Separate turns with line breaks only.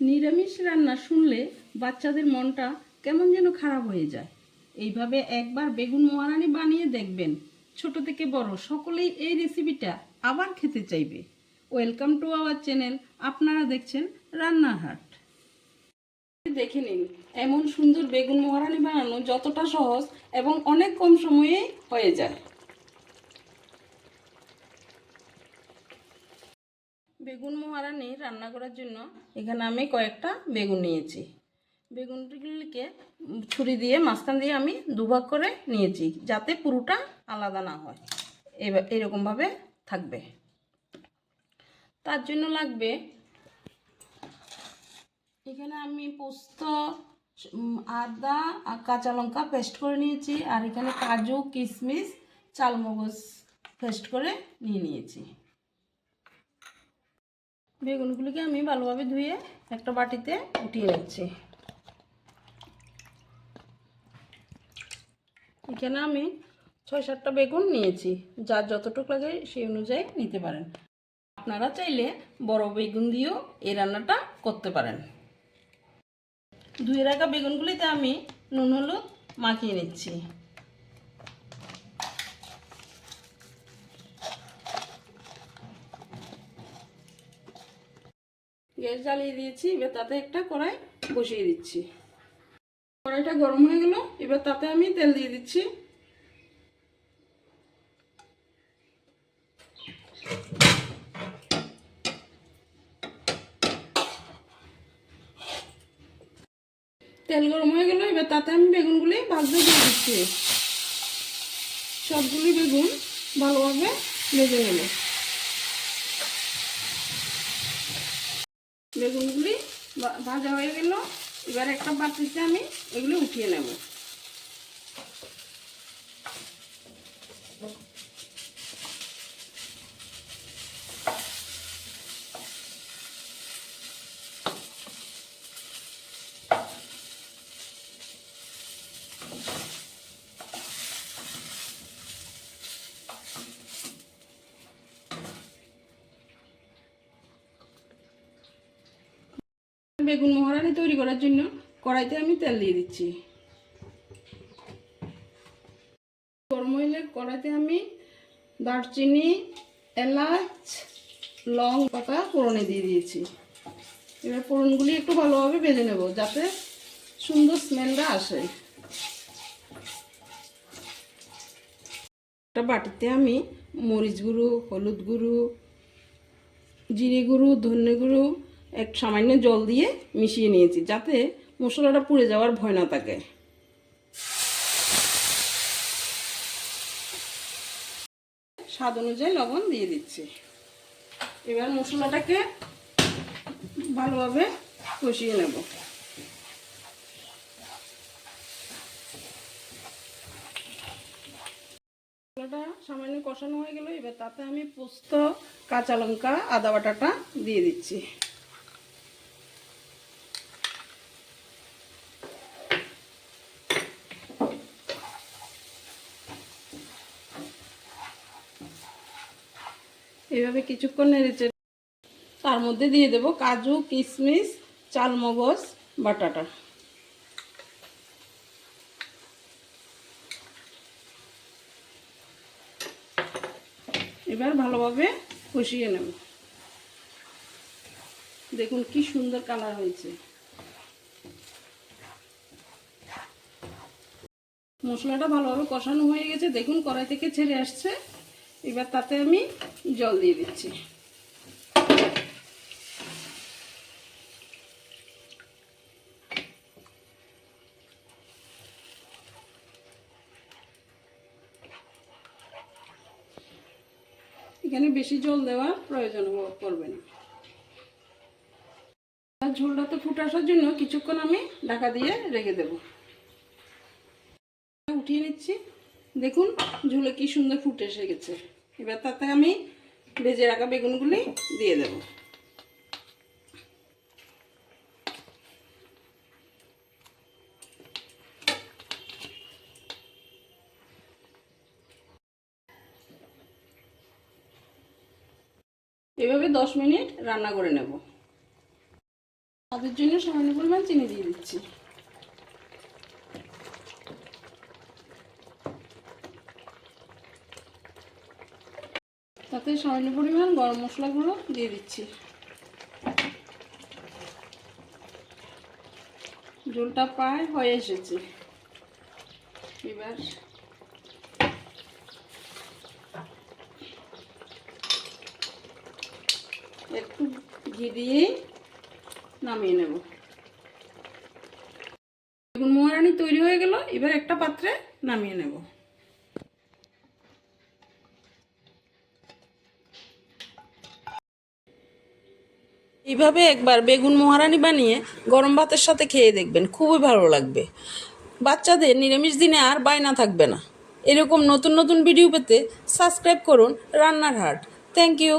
নিরামিষ রান্না শুনলে বাচ্চাদের মনটা কেমন যেন খারাপ হয়ে যায়। এইভাবে একবার বেগুন মহারানি বানিয়ে দেখবেন। ছোট থেকে বড় সকলেই এই রেসিপিটা আবার খেতে চাইবে। ওয়েলকাম টু আওয়ার চ্যানেল আপনারা দেখছেন রান্নার হাট দেখে নিন, এমন সুন্দর বেগুন মহারানি বানানো যতটা সহজ এবং অনেক কম সময়ে হয়ে যায়। বেগুন মহারানি রান্না করার জন্য এখানে আমি কয়েকটা বেগুন নিয়েছি। বেগুনগুলিকে ছুরি দিয়ে, মাঝখান দিয়ে আমি দুভাগ করে নিয়েছি যাতে পুরোটা আলাদা না হয়। এবার এরকমভাবে থাকবে। তার জন্য লাগবে এখানে আমি পোস্ত আদা আর কাঁচা লঙ্কা পেস্ট করে নিয়েছি আর এখানে কাজু কিশমিশ চালমগজ পেস্ট করে নিয়ে নিয়েছি। বেগুনগুলিকে আমি ভালোভাবে ধুয়ে একটা বাটিতে উঠিয়ে নিচ্ছি। এখানে আমি ছয় সাতটা বেগুন নিয়েছি যার যতটুকু লাগে সেই অনুযায়ী নিতে পারেন। আপনারা চাইলে বড় বেগুন দিয়েও এই রান্নাটা করতে পারেন। ধুয়ে রাখা বেগুনগুলিতে আমি নুন, হলুদ মাখিয়ে নিচ্ছি। গ্যাস জ্বালিয়ে দিয়েছি, এবার তাতে একটা কড়াই বসিয়ে দিচ্ছি। কড়াইটা গরম হয়ে গেল, এবার তাতে আমি তেল দিয়ে দিচ্ছি। তেল গরম হয়ে গেল, এবার তাতে আমি বেগুনগুলি ভাজতে দিয়ে দিচ্ছি। সবগুলি বেগুন ভালোভাবে ভেজে নেব। বেগুনগুলি ভাজা হয়ে গেল। এবার একটা বাটিতে আমি এগুলি উঠিয়ে নেব। বেগুন মহারানি তৈরি করার জন্য কড়াইতে আমি তেল দিয়ে দিচ্ছি। গরম হইলে কড়াইতে আমি দারচিনি, এলাচ লং পাতা ফোড়নে দিয়ে দিয়েছি। এবার ফোড়নগুলি একটু ভালোভাবে ভেজে নেব যাতে সুন্দর স্মেলটা আসে। একটা বাটিতে আমি মরিচ গুঁড়ো, হলুদ গুঁড়ো, জিরে গুঁড়ো, ধনে গুঁড়ো এক সামান্য জল দিয়ে মিশিয়ে নিয়েছি, যাতে মশলাটা পুড়ে যাওয়ার ভয় না থাকে। স্বাদ অনুযায়ী লবণ দিয়ে দিচ্ছি। এবার মশলাটাকে ভালোভাবে কষিয়ে নেব। মশলাটা সামান্য কষানো হয়ে গেল, এবার তাতে আমি পোস্ত, কাঁচা লঙ্কা, আদা বাটাটা দিয়ে দিচ্ছি। এভাবে কিছুক্ষণ নেড়েচে তার মধ্যে দিয়ে দেব কাজু, কিশমিশ, চালমগজ, বাটাটা। এবার ভালোভাবে কষিয়ে নেব। দেখুন কি সুন্দর কালার হয়েছে। মশলাটা ভালোভাবে কষানো হয়ে গেছে। দেখুন কড়াই থেকে ছেড়ে আসছে। এবার তাতে আমি জল দিয়ে দিচ্ছি। এখানে বেশি জল দেওয়া প্রয়োজন পড়বে না। ঝোলটাতে ফুটে আসার জন্য কিছুক্ষণ আমি ঢাকা দিয়ে রেখে দেব। উঠিয়ে নিচ্ছি। দেখুন ঝোলে কি সুন্দর ফুটে এসে গেছে। এবার তাতে আমি ভেজে রাখা বেগুনগুলি দিয়ে দেব। এভাবে দশ মিনিট রান্না করে নেব। তাদের জন্য সামান্য পরিমাণ চিনি দিয়ে দিচ্ছি। তাতে সামান্য পরিমাণ গরম মশলাগুলো দিয়ে দিচ্ছি। ঝোলটা প্রায় হয়ে এসেছে। এবার একটু ঘি দিয়ে নামিয়ে নেব। বেগুন মোয়ারানি তৈরি হয়ে গেল, এবার একটা পাত্রে নামিয়ে নেব। এইভাবে একবার বেগুন মহারানি বানিয়ে গরম ভাতের সাথে খেয়ে দেখবেন, খুবই ভালো লাগবে। বাচ্চাদের নিরামিষ দিনে আর বায়না থাকবে না। এরকম নতুন নতুন ভিডিও পেতে সাবস্ক্রাইব করুন রান্নার হাট থ্যাংক ইউ।